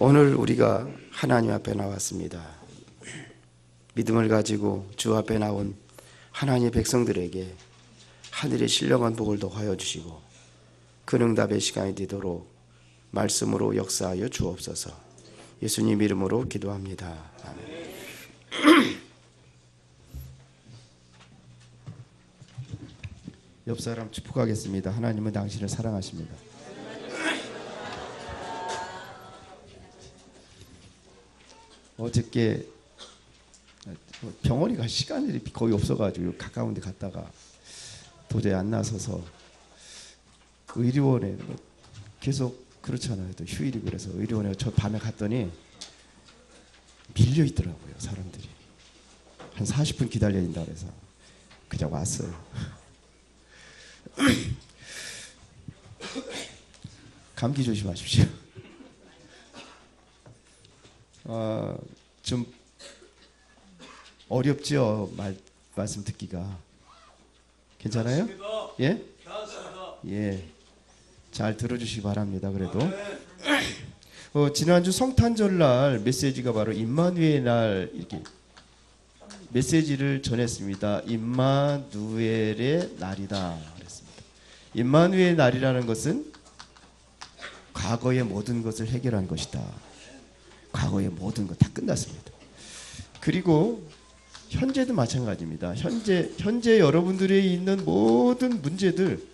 오늘 우리가 하나님 앞에 나왔습니다. 믿음을 가지고 주 앞에 나온 하나님의 백성들에게 하늘의 신령한 복을 더하여 주시고 그 응답의 시간이 되도록 말씀으로 역사하여 주옵소서. 예수님 이름으로 기도합니다. 아멘. 옆 사람 축복하겠습니다. 하나님은 당신을 사랑하십니다. 어저께 병원에 갈 시간이 거의 없어가지고 가까운데 갔다가 도저히 안 나서서 의료원에 계속 그렇잖아요. 또 휴일이 그래서 의료원에 저 밤에 갔더니 밀려 있더라고요 사람들이 한 40분 기다려야 된다 그래서 그냥 왔어요. 감기 조심하십시오. 어, 좀 어렵죠 말 말씀 듣기가 괜찮아요? 예? 예. 잘 들어주시기 바랍니다. 그래도 어, 지난주 성탄절 날 메시지가 바로 임마누엘 날 이렇게 메시지를 전했습니다. 임마누엘의 날이다 그랬습니다. 임마누엘 날이라는 것은 과거의 모든 것을 해결한 것이다. 과거의 모든 것 다 끝났습니다. 그리고 현재도 마찬가지입니다. 현재 현재 여러분들이 있는 모든 문제들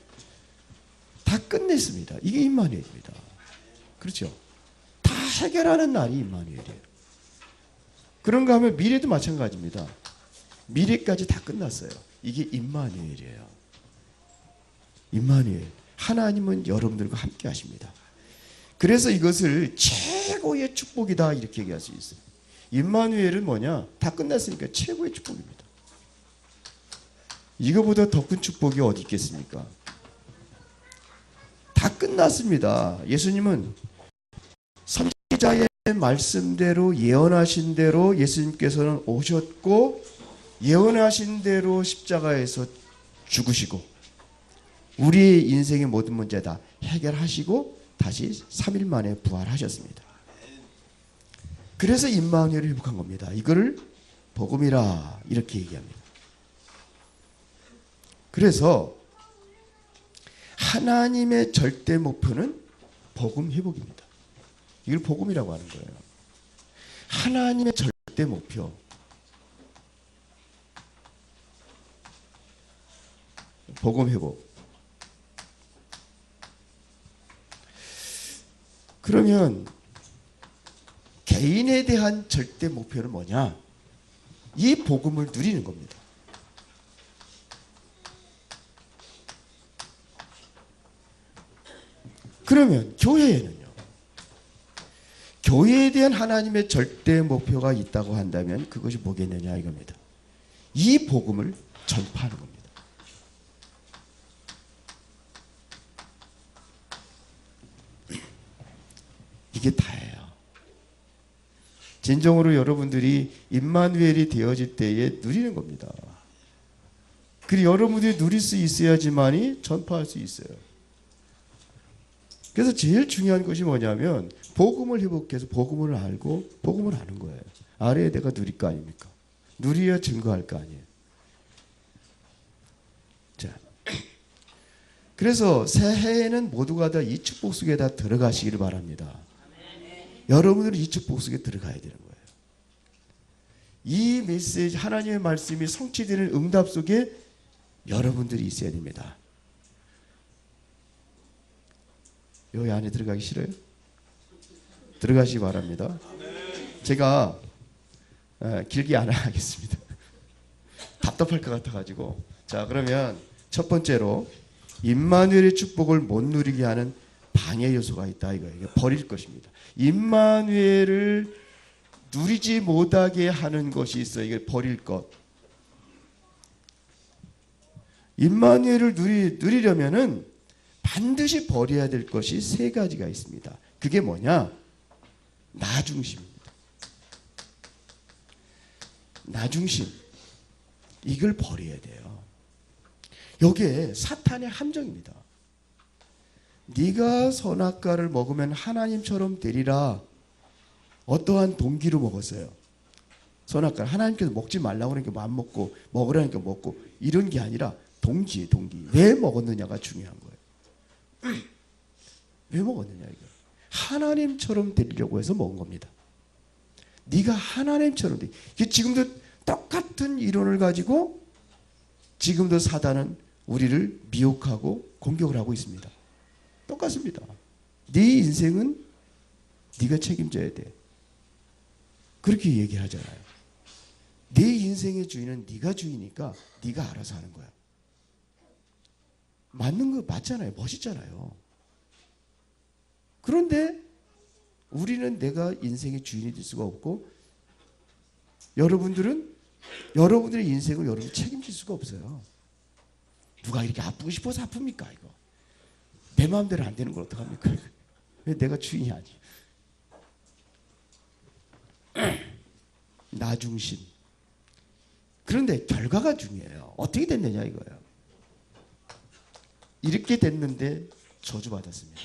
다 끝냈습니다. 이게 임마누엘입니다. 그렇죠? 다 해결하는 날이 임마누엘이에요. 그런가 하면 미래도 마찬가지입니다. 미래까지 다 끝났어요. 이게 임마누엘이에요. 임마누엘. 하나님은 여러분들과 함께 하십니다. 그래서 이것을 최고의 축복이다 이렇게 얘기할 수 있어요. 임마누엘은 뭐냐? 다 끝났으니까 최고의 축복입니다. 이거보다 더 큰 축복이 어디 있겠습니까? 다 끝났습니다. 예수님은 선지자의 말씀대로 예언하신 대로 예수님께서는 오셨고 예언하신 대로 십자가에서 죽으시고 우리의 인생의 모든 문제 다 해결하시고 다시 3일 만에 부활하셨습니다. 그래서 임마누엘을 회복한 겁니다. 이거를 복음이라 이렇게 얘기합니다. 그래서 하나님의 절대 목표는 복음 회복입니다. 이걸 복음이라고 하는 거예요. 하나님의 절대 목표. 복음 회복. 그러면 개인에 대한 절대 목표는 뭐냐? 이 복음을 누리는 겁니다. 그러면 교회에는요. 교회에 대한 하나님의 절대 목표가 있다고 한다면 그것이 뭐겠느냐 이겁니다. 이 복음을 전파하는 겁니다. 이게 다예요. 진정으로 여러분들이 임마누엘이 되어질 때에 누리는 겁니다. 그리고 여러분들이 누릴 수 있어야지만이 전파할 수 있어요. 그래서 제일 중요한 것이 뭐냐면 복음을 회복해서 복음을 알고 복음을 아는 거예요. 알아야 내가 누릴 거 아닙니까? 누려야 증거할 거 아니에요. 자, 그래서 새해에는 모두가 다 이 축복 속에 다 들어가시기를 바랍니다. 여러분들은 이 축복 속에 들어가야 되는 거예요. 이 메시지 하나님의 말씀이 성취되는 응답 속에 여러분들이 있어야 됩니다. 여기 안에 들어가기 싫어요? 들어가시기 바랍니다. 제가 에, 길게 안 하겠습니다. 답답할 것 같아가지고 자 그러면 첫 번째로 임마누엘의 축복을 못 누리게 하는 방해 요소가 있다 이거예요. 이게 버릴 것입니다. 임마누엘을 누리지 못하게 하는 것이 있어요. 이게 버릴 것. 임마누엘을 누리, 누리려면은 반드시 버려야 될 것이 세 가지가 있습니다. 그게 뭐냐? 나 중심입니다. 나 중심. 이걸 버려야 돼요. 이게 사탄의 함정입니다. 네가 선악과를 먹으면 하나님처럼 되리라. 어떠한 동기로 먹었어요. 선악과 하나님께서 먹지 말라고 그러니까 안 먹고 먹으라니까 먹고 이런 게 아니라 동기에 동기. 왜 먹었느냐가 중요한 거예요. 왜 먹었느냐 이거. 하나님처럼 되려고 해서 먹은 겁니다. 네가 하나님처럼 돼. 이게 지금도 똑같은 이론을 가지고 지금도 사단은 우리를 미혹하고 공격을 하고 있습니다. 똑같습니다. 네 인생은 네가 책임져야 돼. 그렇게 얘기하잖아요. 내 인생의 주인은 네가 주인이니까 네가 알아서 하는 거야. 맞는 거 맞잖아요. 멋있잖아요. 그런데 우리는 내가 인생의 주인이 될 수가 없고 여러분들은 여러분들의 인생을 여러분이 책임질 수가 없어요. 누가 이렇게 아프고 싶어서 아픕니까 이거? 내 마음대로 안 되는 걸 어떡합니까? 왜 내가 주인이 아니? 나 중심. 그런데 결과가 중요해요. 어떻게 됐느냐 이거예요. 이렇게 됐는데 저주받았습니다.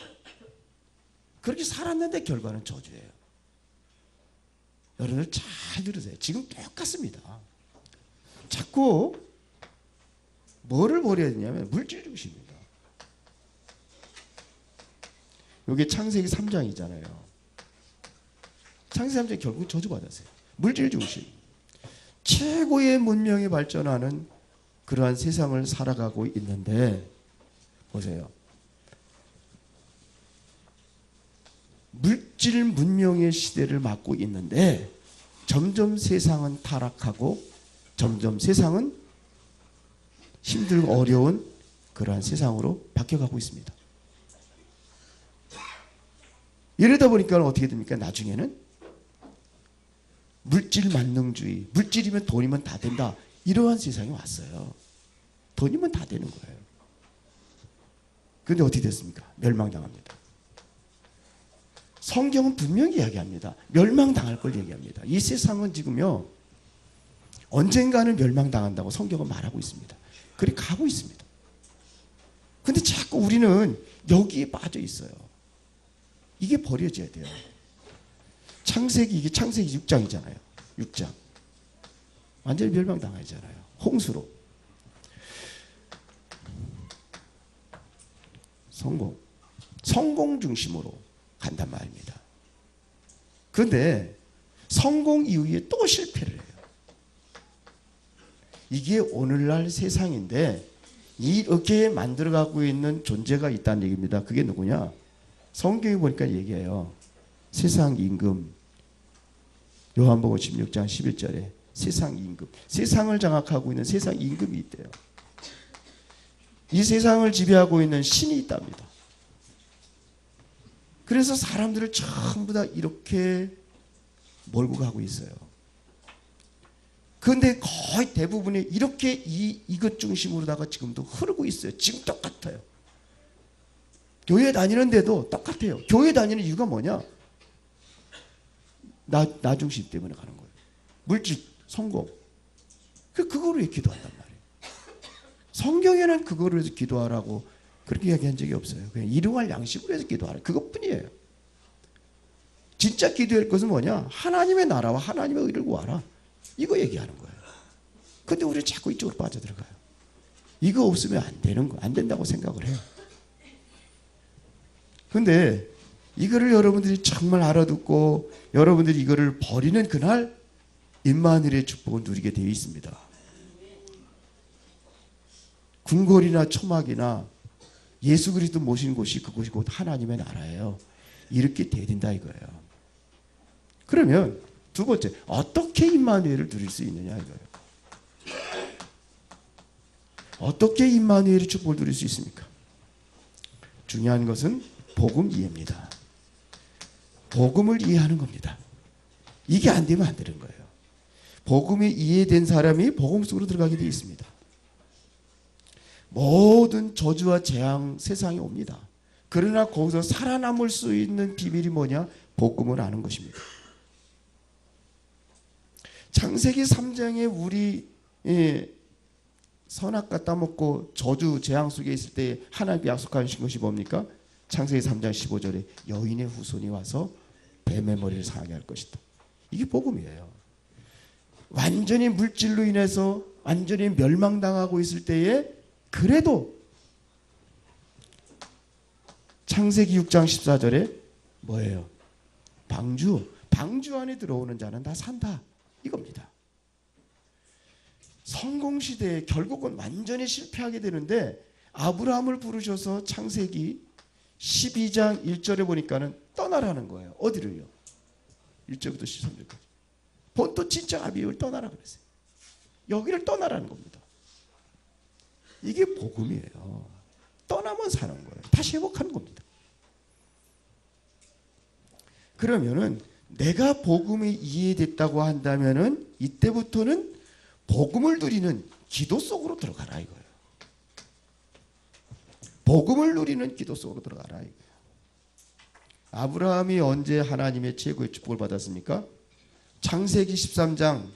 그렇게 살았는데 결과는 저주예요. 여러분들 잘 들으세요. 지금 똑같습니다. 자꾸 뭐를 버려야 되냐면 물질 중심입니다. 여기 창세기 3장이잖아요. 창세기 3장 결국 저주받았어요. 물질 중심. 최고의 문명이 발전하는 그러한 세상을 살아가고 있는데 보세요. 물질 문명의 시대를 맞고 있는데 점점 세상은 타락하고 점점 세상은 힘들고 어려운 그러한 세상으로 바뀌어가고 있습니다. 이러다 보니까 어떻게 됩니까? 나중에는 물질 만능주의, 물질이면 돈이면 다 된다. 이러한 세상이 왔어요. 돈이면 다 되는 거예요. 그런데 어떻게 됐습니까? 멸망당합니다. 성경은 분명히 이야기합니다. 멸망당할 걸 얘기합니다. 이 세상은 지금요, 언젠가는 멸망당한다고 성경은 말하고 있습니다. 그리 가고 있습니다. 근데 자꾸 우리는 여기에 빠져 있어요. 이게 버려져야 돼요. 창세기 이게 창세기 6장이잖아요. 6장. 완전히 멸망당하잖아요. 홍수로. 성공. 성공 중심으로 간단 말입니다. 그런데 성공 이후에 또 실패를 해요. 이게 오늘날 세상인데 이렇게 만들어가고 있는 존재가 있다는 얘기입니다. 그게 누구냐? 성경에 보니까 얘기해요. 세상 임금. 요한복음 16장 11절에 세상 임금. 세상을 장악하고 있는 세상 임금이 있대요. 이 세상을 지배하고 있는 신이 있답니다. 그래서 사람들을 전부 다 이렇게 몰고 가고 있어요. 그런데 거의 대부분이 이렇게 이, 이것 중심으로다가 지금도 흐르고 있어요. 지금 똑같아요. 교회 다니는데도 똑같아요. 교회 다니는 이유가 뭐냐? 나, 나 중심 때문에 가는 거예요. 물질, 성공. 그, 그거로 기도한단 말이에요. 성경에는 그거로 해서 기도하라고 그렇게 이야기한 적이 없어요. 그냥 일용할 양식으로 해서 기도하라. 그것뿐이에요. 진짜 기도할 것은 뭐냐? 하나님의 나라와 하나님의 의를 구하라. 이거 얘기하는 거예요. 근데 우리 자꾸 이쪽으로 빠져들어가요. 이거 없으면 안 되는 거, 안 된다고 생각을 해요. 근데 이거를 여러분들이 정말 알아듣고 여러분들이 이거를 버리는 그날 임마누엘의 축복을 누리게 되어 있습니다. 궁궐이나 초막이나 예수 그리스도 모신 곳이 그곳이 곧 하나님의 나라예요. 이렇게 돼야 된다 이거예요. 그러면 두 번째 어떻게 임마누엘을 누릴 수 있느냐 이거예요. 어떻게 임마누엘의 축복을 누릴 수 있습니까? 중요한 것은 복음 이해입니다. 복음을 이해하는 겁니다. 이게 안 되면 안 되는 거예요. 복음이 이해된 사람이 복음 속으로 들어가게 되어 있습니다. 모든 저주와 재앙 세상에 옵니다. 그러나 거기서 살아남을 수 있는 비밀이 뭐냐? 복음을 아는 것입니다. 창세기 3장에 우리 예, 선악과 따먹고 저주 재앙 속에 있을 때 하나님께 약속하신 것이 뭡니까? 창세기 3장 15절에 여인의 후손이 와서 뱀의 머리를 상하게 할 것이다. 이게 복음이에요. 완전히 물질로 인해서 완전히 멸망당하고 있을 때에 그래도 창세기 6장 14절에 뭐예요? 방주, 방주 안에 들어오는 자는 다 산다. 이겁니다. 성공 시대에 결국은 완전히 실패하게 되는데 아브라함을 부르셔서 창세기 12장 1절에 보니까는 떠나라는 거예요. 어디를요? 1절부터 13절까지. 본토 진짜 아비를 떠나라 그랬어요. 여기를 떠나라는 겁니다. 이게 복음이에요. 떠나면 사는 거예요. 다시 회복하는 겁니다. 그러면은 내가 복음이 이해됐다고 한다면은 이때부터는 복음을 누리는 기도 속으로 들어가라 이거예요. 복음을 누리는 기도 속으로 들어가라. 아브라함이 언제 하나님의 최고의 축복을 받았습니까? 창세기 13장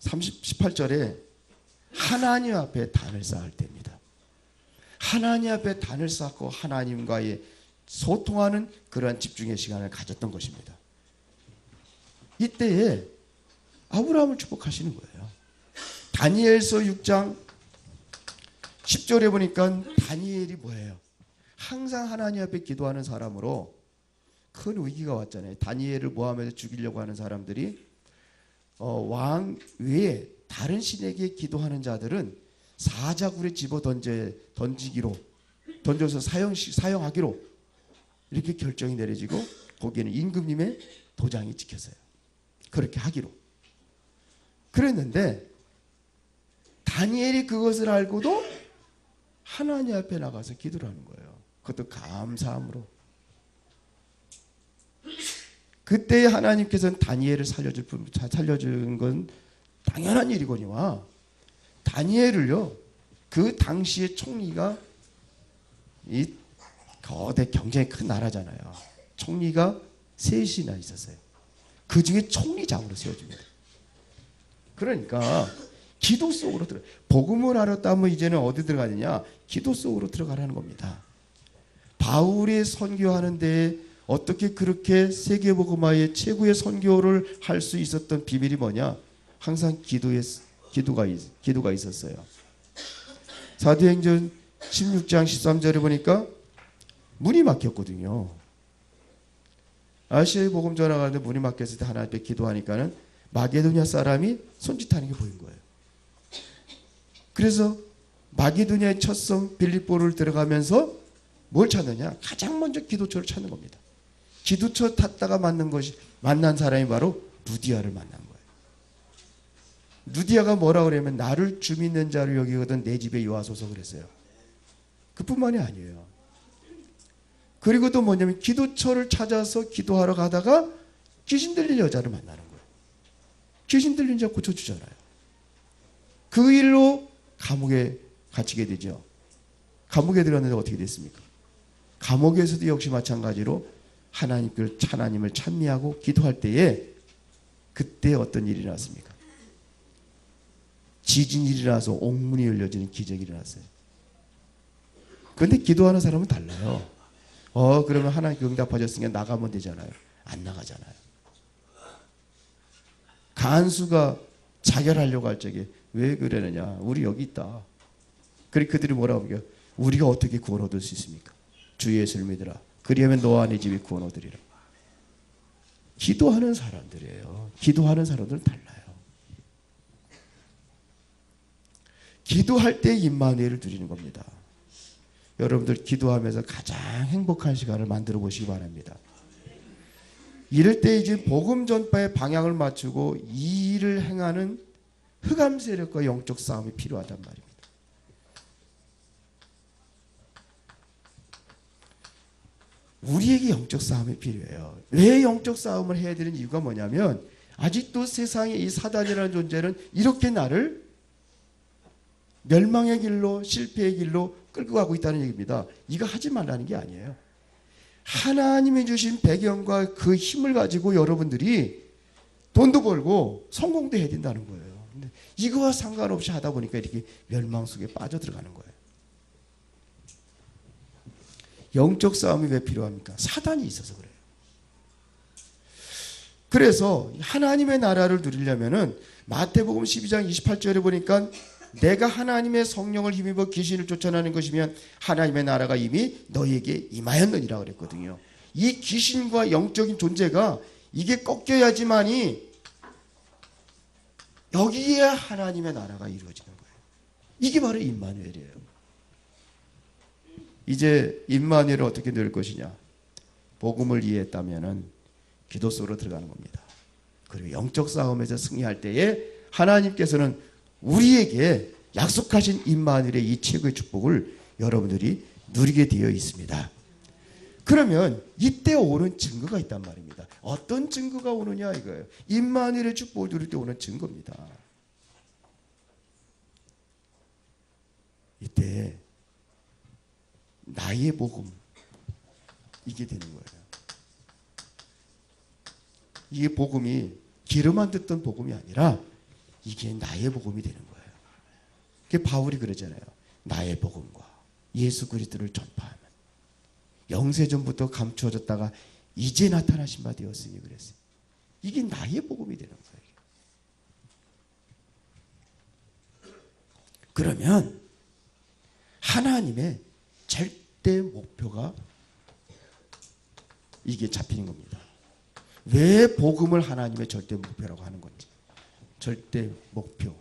30, 18절에 하나님 앞에 단을 쌓을 때입니다. 하나님 앞에 단을 쌓고 하나님과의 소통하는 그러한 집중의 시간을 가졌던 것입니다. 이때에 아브라함을 축복하시는 거예요. 다니엘서 6장 10절에 보니까 다니엘이 뭐예요? 항상 하나님 앞에 기도하는 사람으로 큰 위기가 왔잖아요. 다니엘을 모함해서 죽이려고 하는 사람들이 어, 왕 외에 다른 신에게 기도하는 자들은 사자굴에 집어 던져 던지기로 던져서 사용 사용하기로 이렇게 결정이 내려지고 거기에는 임금님의 도장이 찍혔어요. 그렇게 하기로. 그랬는데 다니엘이 그것을 알고도 하나님 앞에 나가서 기도를 하는 거예요. 그것도 감사함으로. 그때 하나님께서는 다니엘을 살려줄 분, 살려준 건 당연한 일이거니와 다니엘을요 그 당시의 총리가 이 거대 경쟁이 큰 나라잖아요. 총리가 셋이나 있었어요. 그 중에 총리장으로 세워줍니다. 그러니까 기도 속으로 들어 복음을 알았다면 이제는 어디 들어가느냐? 기도 속으로 들어가라는 겁니다. 바울이 선교하는데 어떻게 그렇게 세계 복음화의 최고의 선교를 할 수 있었던 비밀이 뭐냐? 항상 기도에 기도가 있- 기도가 있었어요. 사도행전 16장 13절에 보니까 문이 막혔거든요. 아시아의 복음 전화가는데 문이 막혔을 때 하나님 앞에 기도하니까는 마게도냐 사람이 손짓하는 게 보인 거예요. 그래서 마게도냐의 첫성 빌립보를 들어가면서 뭘 찾느냐? 가장 먼저 기도처를 찾는 겁니다. 기도처 탔다가 만난 것이 만난 사람이 바로 루디아를 만난 거예요. 루디아가 뭐라 그러냐면 나를 주 믿는 자로 여기거든 내 집에 요하소서 그랬어요. 그뿐만이 아니에요. 그리고 또 뭐냐면 기도처를 찾아서 기도하러 가다가 귀신 들린 여자를 만나는 거예요. 귀신 들린 자 고쳐주잖아요. 그 일로 감옥에 갇히게 되죠. 감옥에 들어갔는데 어떻게 됐습니까? 감옥에서도 역시 마찬가지로 하나님을 하나님을 찬미하고 기도할 때에 그때 어떤 일이 일어났습니까? 지진이 일어나서 옥문이 열려지는 기적이 일어났어요. 그런데 기도하는 사람은 달라요. 어 그러면 하나님 응답하셨으니까 나가면 되잖아요. 안 나가잖아요. 간수가 자결하려고 할 적에 왜 그러느냐? 우리 여기 있다. 그리 그들이 뭐라고 하요 우리가 어떻게 구원 얻을 수 있습니까? 주 예수를 믿으라. 그리하면 너와 네 집이 구원 얻으리라. 기도하는 사람들이에요. 기도하는 사람들은 달라요. 기도할 때 임마누엘을 드리는 겁니다. 여러분들 기도하면서 가장 행복한 시간을 만들어 보시기 바랍니다. 이럴 때 이제 복음 전파의 방향을 맞추고 이 일을 행하는 흑암 세력과 영적 싸움이 필요하단 말입니다. 우리에게 영적 싸움이 필요해요. 왜 영적 싸움을 해야 되는 이유가 뭐냐면 아직도 세상에 이 사단이라는 존재는 이렇게 나를 멸망의 길로 실패의 길로 끌고 가고 있다는 얘기입니다. 이거 하지 말라는 게 아니에요. 하나님이 주신 배경과 그 힘을 가지고 여러분들이 돈도 벌고 성공도 해야 된다는 거예요. 근데 이거와 상관없이 하다 보니까 이렇게 멸망 속에 빠져 들어가는 거예요. 영적 싸움이 왜 필요합니까? 사단이 있어서 그래요. 그래서 하나님의 나라를 누리려면은 마태복음 12장 28절에 보니까 내가 하나님의 성령을 힘입어 귀신을 쫓아내는 것이면 하나님의 나라가 이미 너희에게 임하였느니라 그랬거든요. 이 귀신과 영적인 존재가 이게 꺾여야지만이 여기에 하나님의 나라가 이루어지는 거예요. 이게 바로 임마누엘이에요. 이제 임마누엘을 어떻게 누릴 것이냐? 복음을 이해했다면은 기도 속으로 들어가는 겁니다. 그리고 영적 싸움에서 승리할 때에 하나님께서는 우리에게 약속하신 임마누엘의 이 최고의 축복을 여러분들이 누리게 되어 있습니다. 그러면 이때 오는 증거가 있단 말입니다. 어떤 증거가 오느냐 이거예요. 임마누엘의 축복을 누릴 때 오는 증거입니다. 이때 나의 복음 이게 되는 거예요. 이게 복음이 귀로만 듣던 복음이 아니라 이게 나의 복음이 되는 거예요. 그게 바울이 그러잖아요. 나의 복음과 예수 그리스도를 전파하면 영세 전부터 감추어졌다가 이제 나타나신 바 되었으니 그랬어요. 이게 나의 복음이 되는 거예요. 그러면 하나님의 절대 목표가 이게 잡히는 겁니다. 왜 복음을 하나님의 절대 목표라고 하는 건지. 절대 목표.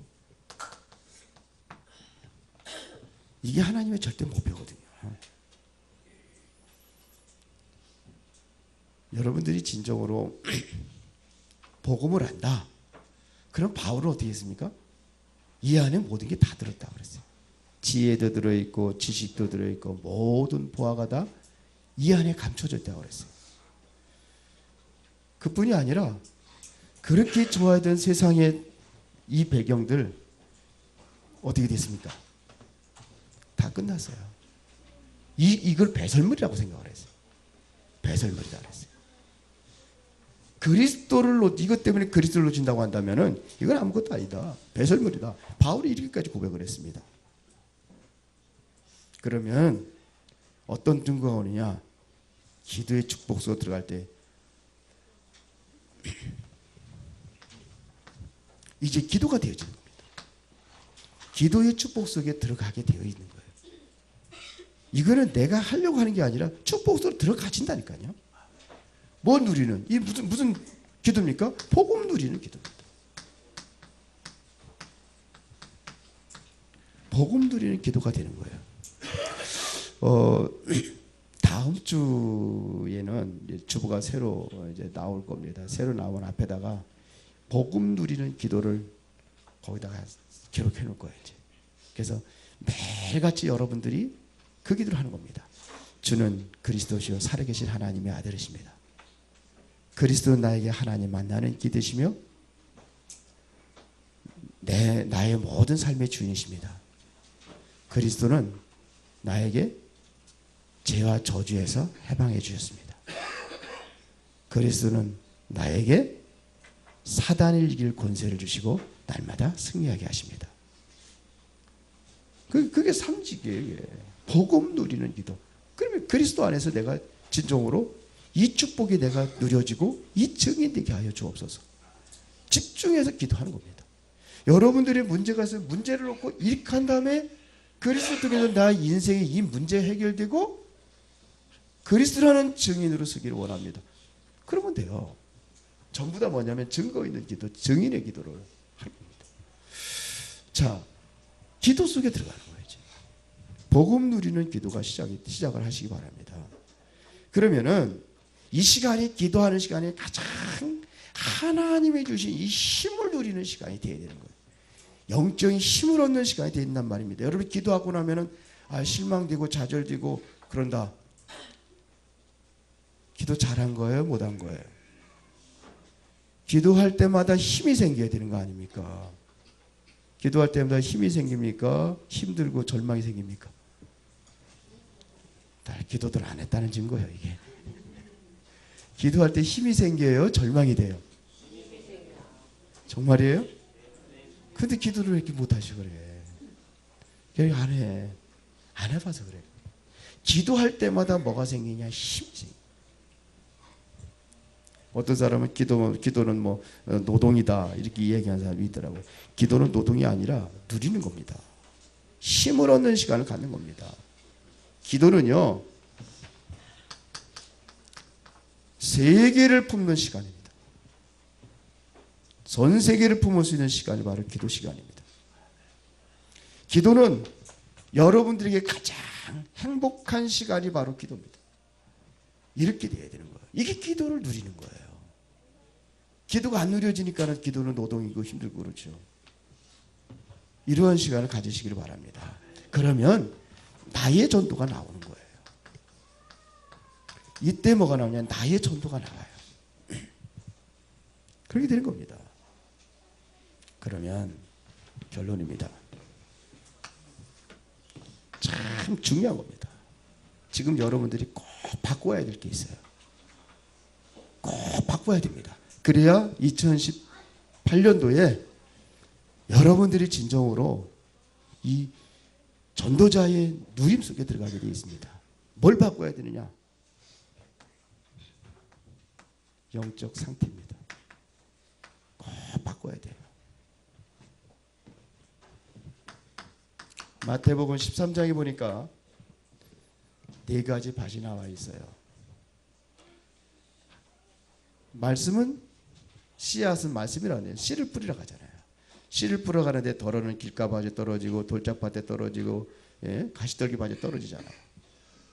이게 하나님의 절대 목표거든요. 여러분들이 진정으로 복음을 안다. 그럼 바울은 어떻게 했습니까? 이 안에 모든 게 다 들었다 그랬어요. 지혜도 들어있고 지식도 들어있고 모든 보화가 다 이 안에 감춰졌다고 그랬어요. 그뿐이 아니라 그렇게 좋아하던 세상의 이 배경들 어떻게 됐습니까? 다 끝났어요. 이 이걸 배설물이라고 생각을 했어요. 배설물이다 그랬어요. 그리스도를 놓 이것 때문에 그리스도를 놓친다고 한다면은 이건 아무것도 아니다. 배설물이다. 바울이 이렇게까지 고백을 했습니다. 그러면 어떤 증거가 오느냐? 기도의 축복 속에 들어갈 때 이제 기도가 되어지는 겁니다. 기도의 축복 속에 들어가게 되어 있는 거예요. 이거는 내가 하려고 하는 게 아니라 축복 속으로 들어가진다니까요. 뭐 누리는? 이 무슨 무슨 기도입니까? 복음 누리는 기도입니다. 복음 누리는 기도가 되는 거예요. 어, 다음 주에는 주보가 새로 이제 나올 겁니다. 새로 나온 앞에다가 복음 누리는 기도를 거기다가 기록해 놓을 거예요. 이제. 그래서 매일같이 여러분들이 그 기도를 하는 겁니다. 주는 그리스도시요 살아계신 하나님의 아들이십니다. 그리스도는 나에게 하나님 만나는 기대시며 내 나의 모든 삶의 주인이십니다. 그리스도는 나에게 죄와 저주에서 해방해 주셨습니다. 그리스도는 나에게 사단을 이길 권세를 주시고 날마다 승리하게 하십니다. 그, 그게 상직이에요. 이게. 복음 누리는 기도. 그러면 그리스도 안에서 내가 진정으로 이 축복이 내가 누려지고 이 증인 되게 하여 주옵소서. 집중해서 기도하는 겁니다. 여러분들의 문제가 있으 문제를 놓고 이렇게 한 다음에 그리스도 통해서 나 인생의 이 문제 해결되고 그리스도라는 증인으로 서기를 원합니다. 그러면 돼요. 전부 다 뭐냐면 증거 있는 기도, 증인의 기도를 하는 겁니다. 자, 기도 속에 들어가는 거예요. 이제. 복음 누리는 기도가 시작이, 시작을 하시기 바랍니다. 그러면은 이 시간이 기도하는 시간이 가장 하나님의 주신 이 힘을 누리는 시간이 되어야 되는 거예요. 영적인 힘을 얻는 시간이 된단 말입니다. 여러분 기도하고 나면은 아, 실망되고 좌절되고 그런다. 기도 잘한 거예요? 못한 거예요? 기도할 때마다 힘이 생겨야 되는 거 아닙니까? 기도할 때마다 힘이 생깁니까? 힘들고 절망이 생깁니까? 날 기도들 안 했다는 증거예요, 이게. 기도할 때 힘이 생겨요? 절망이 돼요? 정말이에요? 근데 기도를 왜 이렇게 못하시 그래? 그래 안 해. 안 해봐서 그래. 기도할 때마다 뭐가 생기냐? 힘이 생겨. 어떤 사람은 기도, 기도는 뭐 어, 노동이다 이렇게 이야기하는 사람이 있더라고요. 기도는 노동이 아니라 누리는 겁니다. 힘을 얻는 시간을 갖는 겁니다. 기도는요 세계를 품는 시간입니다. 전 세계를 품을 수 있는 시간이 바로 기도 시간입니다. 기도는 여러분들에게 가장 행복한 시간이 바로 기도입니다. 이렇게 돼야 되는 거예요. 이게 기도를 누리는 거예요. 기도가 안 누려지니까는 기도는 노동이고 힘들고 그렇죠. 이러한 시간을 가지시기를 바랍니다. 그러면 나의 전도가 나오는 거예요. 이때 뭐가 나오냐? 나의 전도가 나와요. 그렇게 되는 겁니다. 그러면 결론입니다. 참 중요한 겁니다. 지금 여러분들이 꼭 바꿔야 될 게 있어요. 꼭 바꿔야 됩니다. 그래야 2018년도에 여러분들이 진정으로 이 전도자의 누림 속에 들어가게 되어 있습니다. 뭘 바꿔야 되느냐? 영적 상태입니다. 꼭 바꿔야 돼요. 마태복음 13장에 보니까 네 가지 밭이 나와 있어요. 말씀은 씨앗은 말씀이라네요. 씨를 뿌리러 가잖아요. 씨를 뿌려 가는데 덜어는 길가밭에 떨어지고 돌짝밭에 떨어지고 예? 가시떨기밭에 떨어지잖아요.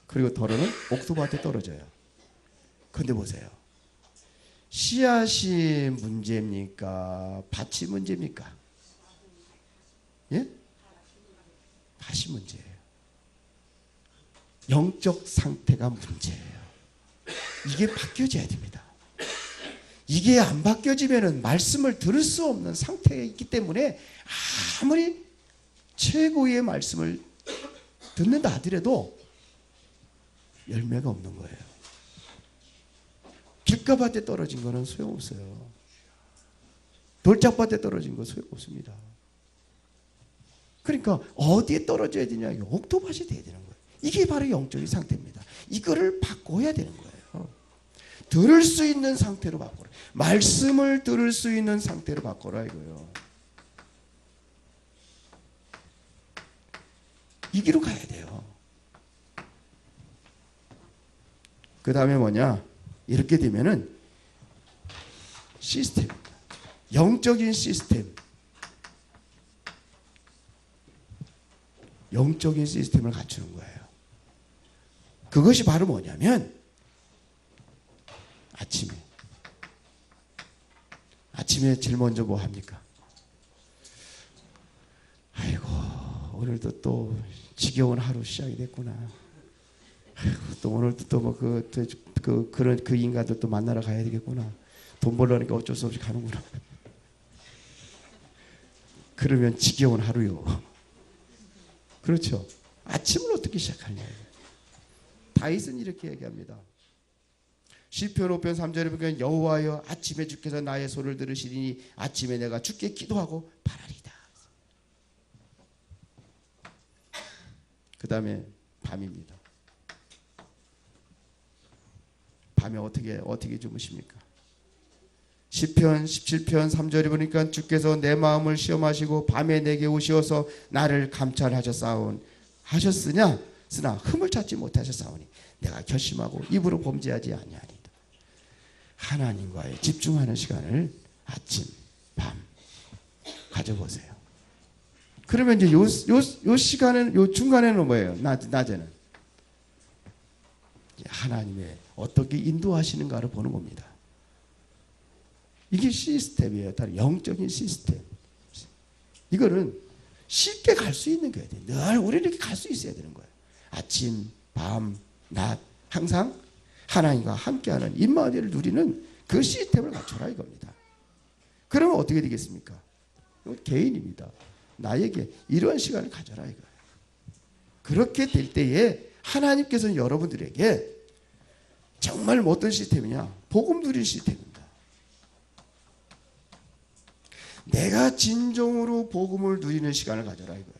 그리고 덜어는 옥토밭에 떨어져요. 근데 보세요. 씨앗이 문제입니까? 밭이 문제입니까? 예? 밭이 문제예요. 영적 상태가 문제예요. 이게 바뀌어져야 됩니다. 이게 안 바뀌어지면은 말씀을 들을 수 없는 상태에 있기 때문에 아무리 최고의 말씀을 듣는다 하더라도 열매가 없는 거예요. 길가밭에 떨어진 거는 소용없어요. 돌짝밭에 떨어진 거 소용없습니다. 그러니까 어디에 떨어져야 되냐? 옥토밭이 돼야 되는 거예요. 이게 바로 영적인 상태입니다. 이거를 바꿔야 되는 거예요. 들을 수 있는 상태로 바꿔라. 말씀을 들을 수 있는 상태로 바꿔라 이거요. 이 길로 가야 돼요. 그 다음에 뭐냐? 이렇게 되면은 시스템, 영적인 시스템, 영적인 시스템을 갖추는 거예요. 그것이 바로 뭐냐면 아침에 아침에 제일 먼저 뭐 합니까? 아이고 오늘도 또 지겨운 하루 시작이 됐구나. 아이고 또 오늘도 또 뭐 그 그 그런 그 인간들 또 만나러 가야 되겠구나. 돈 벌려니까 어쩔 수 없이 가는구나. 그러면 지겨운 하루요. 그렇죠. 아침을 어떻게 시작하냐. 다윗은 이렇게 얘기합니다. 시편 5편 3절에 보면 여호와여 아침에 주께서 나의 소를 들으시리니 아침에 내가 주께 기도하고 바라리다. 그 다음에 밤입니다. 밤에 어떻게 어떻게 주무십니까? 시편 17편 3절에 보니까 주께서 내 마음을 시험하시고 밤에 내게 오시어서 나를 감찰하셨사온 하셨으냐 쓰나 흠을 찾지 못하셨사오니 내가 결심하고 입으로 범죄하지 아니하리다. 하나님과의 집중하는 시간을 아침, 밤 가져보세요. 그러면 이제 요, 요, 요 시간은, 요 중간에는 뭐예요? 낮, 낮에는. 하나님의 어떻게 인도하시는가를 보는 겁니다. 이게 시스템이에요. 다른 영적인 시스템. 이거는 쉽게 갈 수 있는 거예요. 늘 우리 이렇게 갈 수 있어야 되는 거예요. 아침, 밤, 낮, 항상 하나님과 함께하는 임마누엘을 누리는 그 시스템을 갖춰라 이겁니다. 그러면 어떻게 되겠습니까? 개인입니다. 나에게 이런 시간을 가져라 이거예요. 그렇게 될 때에 하나님께서는 여러분들에게 정말 뭐 어떤 시스템이냐? 복음 누릴 시스템입니다. 내가 진정으로 복음을 누리는 시간을 가져라 이거예요.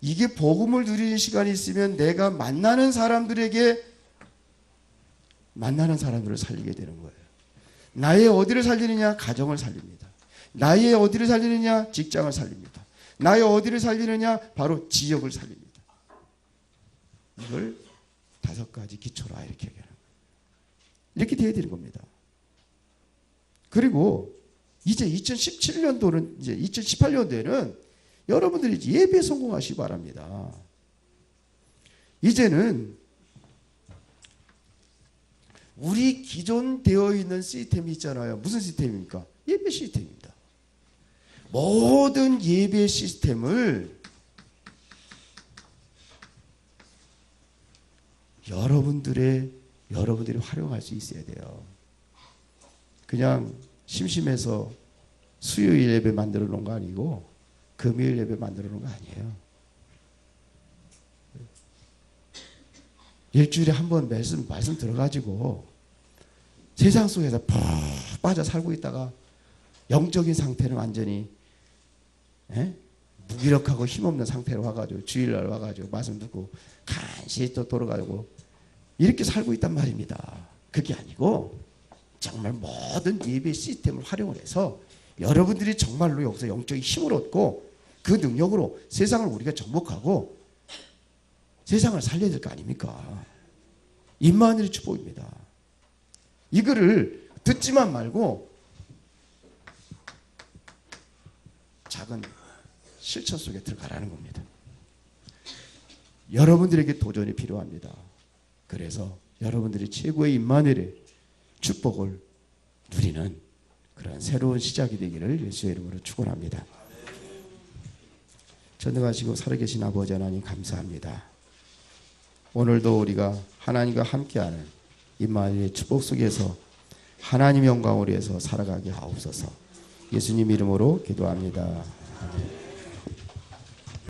이게 복음을 누리는 시간이 있으면 내가 만나는 사람들에게 만나는 사람들을 살리게 되는 거예요. 나의 어디를 살리느냐? 가정을 살립니다. 나의 어디를 살리느냐? 직장을 살립니다. 나의 어디를 살리느냐? 바로 지역을 살립니다. 이걸 다섯 가지 기초라 이렇게 얘기하는 거예요. 이렇게 돼야 되는 겁니다. 그리고 이제 2017년도는 이제 2018년도에는 여러분들이 예배 성공하시기 바랍니다. 이제는 우리 기존 되어 있는 시스템이 있잖아요. 무슨 시스템입니까? 예배 시스템입니다. 모든 예배 시스템을 여러분들의 여러분들이 활용할 수 있어야 돼요. 그냥 심심해서 수요일 예배 만들어 놓은 거 아니고 금요일 예배 만들어 놓은 거 아니에요. 일주일에 한 번 말씀 말씀 들어가지고 세상 속에서 푹 빠져 살고 있다가 영적인 상태는 완전히 예? 무기력하고 힘없는 상태로 와가지고 주일날 와가지고 말씀 듣고 간신히 또 돌아가고 이렇게 살고 있단 말입니다. 그게 아니고 정말 모든 예배 시스템을 활용을 해서 여러분들이 정말로 여기서 영적인 힘을 얻고 그 능력으로 세상을 우리가 정복하고 세상을 살려야 될 거 아닙니까? 임마누엘의 축복입니다. 이거를 듣지만 말고 작은 실천 속에 들어가라는 겁니다. 여러분들에게 도전이 필요합니다. 그래서 여러분들이 최고의 임마누엘의 축복을 누리는 그런 새로운 시작이 되기를 예수의 이름으로 축원합니다. 전능하시고 살아계신 아버지 하나님 감사합니다. 오늘도 우리가 하나님과 함께하는 임마누엘의 축복 속에서 하나님 영광을 위해서 살아가게 하옵소서. 예수님 이름으로 기도합니다.